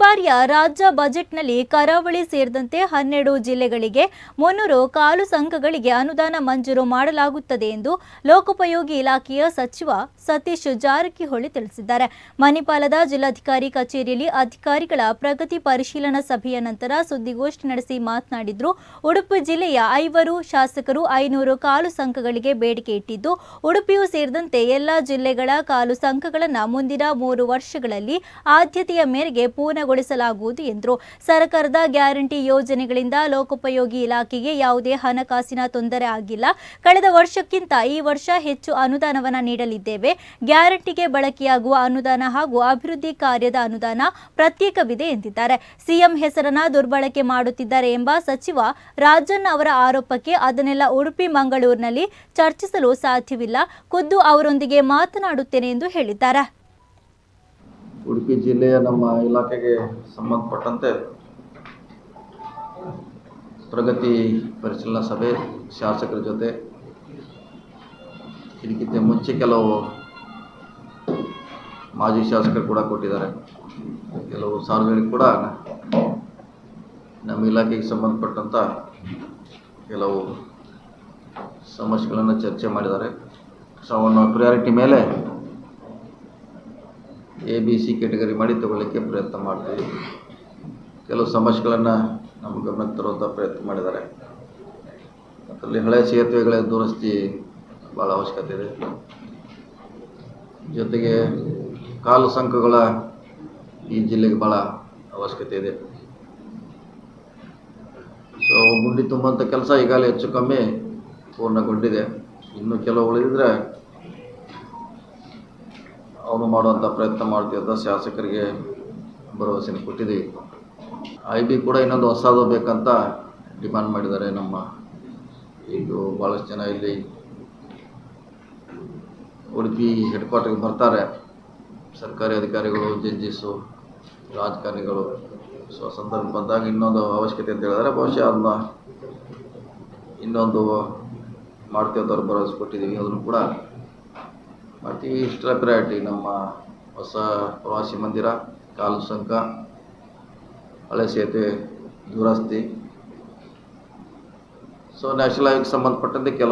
ಬಾರಿಯ ರಾಜ್ಯ ಬಜೆಟ್ನಲ್ಲಿ ಕರಾವಳಿ ಸೇರಿದಂತೆ ಹನ್ನೆರಡು ಜಿಲ್ಲೆಗಳಿಗೆ ಮುನ್ನೂರು ಕಾಲು ಸಂಘಗಳಿಗೆ ಅನುದಾನ ಮಂಜೂರು ಮಾಡಲಾಗುತ್ತದೆ ಎಂದು ಲೋಕೋಪಯೋಗಿ ಇಲಾಖೆಯ ಸಚಿವ ಸತೀಶ್ ಜಾರಕಿಹೊಳಿ ತಿಳಿಸಿದ್ದಾರೆ. ಮಣಿಪಾಲದ ಜಿಲ್ಲಾಧಿಕಾರಿ ಕಚೇರಿಯಲ್ಲಿ ಅಧಿಕಾರಿಗಳ ಪ್ರಗತಿ ಪರಿಶೀಲನಾ ಸಭೆಯ ನಂತರ ಸುದ್ದಿಗೋಷ್ಠಿ ನಡೆಸಿ ಮಾತನಾಡಿದ್ರು. ಉಡುಪಿ ಜಿಲ್ಲೆಯ ಐವರು ಶಾಸಕರು ಐನೂರು ಕಾಲು ಸಂಘಗಳಿಗೆ ಬೇಡಿಕೆ ಇಟ್ಟಿದ್ದು, ಉಡುಪಿಯೂ ಸೇರಿದಂತೆ ಎಲ್ಲಾ ಜಿಲ್ಲೆಗಳ ಕಾಲು ಸಂಘಗಳನ್ನು ಮುಂದಿನ ಮೂರು ವರ್ಷಗಳಲ್ಲಿ ಆದ್ಯತೆಯ ಮೇರೆಗೆ ಪೂರ್ಣಗೊಳಿಸಲಾಗುವುದು ಎಂದರು ಸರ್ಕಾರದ ಗ್ಯಾರಂಟಿ ಯೋಜನೆಗಳಿಂದ ಲೋಕೋಪಯೋಗಿ ಇಲಾಖೆಗೆ ಯಾವುದೇ ಹಣಕಾಸಿನ ತೊಂದರೆ ಆಗಿಲ್ಲ. ಕಳೆದ ವರ್ಷಕ್ಕಿಂತ ಈ ವರ್ಷ ಹೆಚ್ಚು ಅನುದಾನವನ್ನು ನೀಡಲಿದ್ದೇವೆ. ಗ್ಯಾರಂಟಿಗೆ ಬಳಕೆಯಾಗುವ ಅನುದಾನ ಹಾಗೂ ಅಭಿವೃದ್ಧಿ ಕಾರ್ಯದ ಅನುದಾನ ಪ್ರತ್ಯೇಕವಿದೆ ಎಂದಿದ್ದಾರೆ. ಸಿಎಂ ಹೆಸರನ್ನ ದುರ್ಬಳಕೆ ಮಾಡುತ್ತಿದ್ದಾರೆ ಎಂಬ ಸಚಿವ ರಾಜನ್ ಅವರ ಆರೋಪಕ್ಕೆ ಅದನ್ನೆಲ್ಲ ಉಡುಪಿ, ಮಂಗಳೂರಿನಲ್ಲಿ ಚರ್ಚಿಸಲು ಸಾಧ್ಯವಿಲ್ಲ. ಖುದ್ದು ಅವರೊಂದಿಗೆ ಮಾತನಾಡುತ್ತೇನೆ ಎಂದು ಹೇಳಿದ್ದಾರೆ. ಉಡುಪಿ ಜಿಲ್ಲೆಯ ನಮ್ಮ ಇಲಾಖೆಗೆ ಸಂಬಂಧಪಟ್ಟಂತೆ ಪ್ರಗತಿ ಪರಿಶೀಲನಾ ಸಭೆ ಶಾಸಕರ ಜೊತೆ ಇದಕ್ಕಿಂತ ಮುಂಚೆ ಕೆಲವು ಮಾಜಿ ಶಾಸಕರು ಕೂಡ ಕೊಟ್ಟಿದ್ದಾರೆ. ಕೆಲವು ಸಾರ್ವಜನಿಕ ಕೂಡ ನಮ್ಮ ಇಲಾಖೆಗೆ ಸಂಬಂಧಪಟ್ಟಂಥ ಕೆಲವು ಸಮಸ್ಯೆಗಳನ್ನು ಚರ್ಚೆ ಮಾಡಿದ್ದಾರೆ. ಸೊ ಅವನ್ನ ಪ್ರಿಯಾರಿಟಿ ಮೇಲೆ ಎ ಬಿ ಸಿ ಕೆಟಗರಿ ಮಾಡಿ ತಗೊಳ್ಳಿಕ್ಕೆ ಪ್ರಯತ್ನ ಮಾಡ್ತೀವಿ. ಕೆಲವು ಸಮಸ್ಯೆಗಳನ್ನು ನಮ್ಮ ಗಮನಕ್ಕೆ ತರುವಂಥ ಪ್ರಯತ್ನ ಮಾಡಿದ್ದಾರೆ. ಅದರಲ್ಲಿ ಹಳೆ ಸೇತುವೆಗಳ ದುರಸ್ತಿ ಭಾಳ ಅವಶ್ಯಕತೆ ಇದೆ. ಜೊತೆಗೆ ಕಾಲು ಸಂಕಗಳ ಈ ಜಿಲ್ಲೆಗೆ ಭಾಳ ಅವಶ್ಯಕತೆ ಇದೆ. ಸೊ ಗುಂಡಿ ತುಂಬುವಂಥ ಕೆಲಸ ಈಗಾಗಲೇ ಹೆಚ್ಚು ಕಮ್ಮಿ ಪೂರ್ಣಗೊಂಡಿದೆ. ಇನ್ನು ಕೆಲವು ಉಳಿದಿದ್ರೆ ಅವನು ಮಾಡುವಂಥ ಪ್ರಯತ್ನ ಮಾಡ್ತೀವಿ ಅಂತ ಶಾಸಕರಿಗೆ ಭರವಸೆನ ಕೊಟ್ಟಿದ್ದೀವಿ. ಐ ಬಿ ಕೂಡ ಇನ್ನೊಂದು ಹೊಸದು ಬೇಕಂತ ಡಿಮಾಂಡ್ ಮಾಡಿದ್ದಾರೆ ನಮ್ಮ ಈಗ ಭಾಳಷ್ಟು ಜನ ಇಲ್ಲಿ ಉಡುಪಿ ಹೆಡ್ ಕ್ವಾರ್ಟರ್ಗೆ ಬರ್ತಾರೆ. ಸರ್ಕಾರಿ ಅಧಿಕಾರಿಗಳು ಜಡ್ಜಿಸು ರಾಜಕಾರಣಿಗಳು, ಸೊ ಸಂದರ್ಭ ಬಂದಾಗ ಇನ್ನೊಂದು ಅವಶ್ಯಕತೆ ಅಂತ ಹೇಳಿದ್ರೆ ಬಹುಶಃ ಅದನ್ನ ಇನ್ನೊಂದು ಮಾಡ್ತೀವಿ ಅಂತ ಅವ್ರು ಭರವಸೆ ಕೊಟ್ಟಿದ್ದೀವಿ. ಅದನ್ನು ಕೂಡ ಮಾಡ್ತೀವಿ ಇಷ್ಟರ ಪ್ರಯಾರಿಟಿ ನಮ್ಮ ಹೊಸ ಪ್ರವಾಸಿ ಮಂದಿರ, ಕಾಲು ಸಂಕ, ಹಳೆ ಸೇತುವೆ, ದುರಸ್ತಿ. ಸೊ ನ್ಯಾಷನಲ್ ಹೈವೇಗೆ ಸಂಬಂಧಪಟ್ಟಂತೆ ಕೆಲವು